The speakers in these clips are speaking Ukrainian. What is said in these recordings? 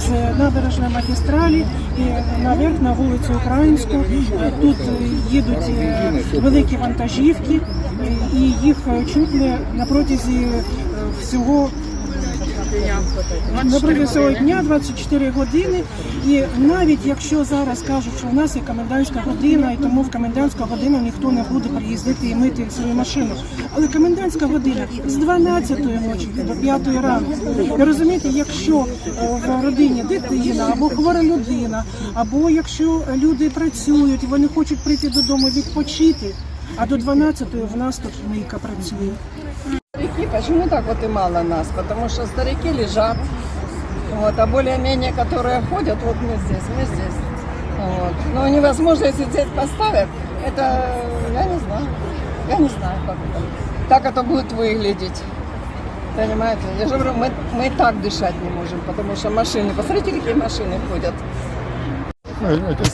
з набережної магістралі і наверх на вулицю Українську. Тут їдуть е, великі вантажівки, і їх чутно на протязі е, всього Доброго цього дня 24 години. І навіть якщо зараз кажуть, що в нас є комендантська година, і тому в комендантську годину ніхто не буде приїздити і мити свою машину. Але комендантська година з 12 ночі до 5 ранку. Ви розумієте, якщо е, в родині дитина або хвора людина, або якщо люди працюють вони хочуть прийти додому відпочити, а до 12 в нас тут мийка працює. Старики, почему так вот и мало нас? Потому что старики лежат, вот, а более-менее, которые ходят, вот мы здесь, мы здесь. Вот. Но невозможно, если здесь поставят, это, я не знаю, я не знаю, как это, как это будет выглядеть. Понимаете? Я же говорю, мы, мы и так дышать не можем, потому что машины, посмотрите, какие машины ходят. Э, это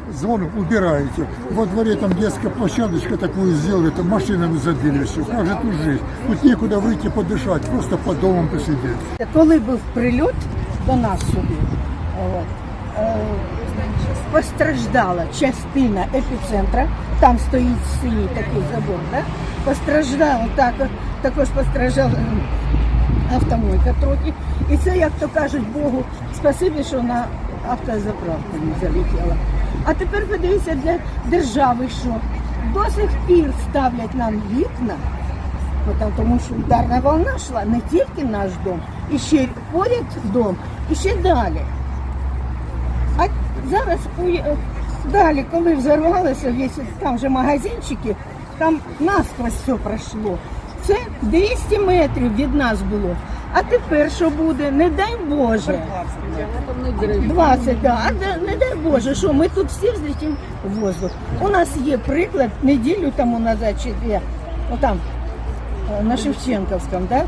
самый звон убираете. Во дворе там детская площадочка такую сделали, там машинами забили все. Как же тут жить? Тут некуда выйти подышать, просто по домам посидеть. Коли був прильот до нас сюди, от, е, постраждала частина епіцентра, там стоїть синій такий забор, да? постраждала так, також постраждала ем, автомойка трохи. І це, як то кажуть, Богу, спасибі, що на автозаправку не залетіла. А тепер подивіться для держави, що до сих пір ставлять нам вікна, тому що ударна волна йшла не тільки наш дом, і ще поряд дом, і ще далі. А зараз далі, коли взорвалося, там вже магазинчики, там насквозь все пройшло. Це 200 метрів від нас було. А тепер що буде? Не дай Боже. 20, да. А не, дай Боже, що ми тут всі взлетимо в воздух. У нас є приклад неділю тому назад, чи дві, отам, е, на Шевченковському, да?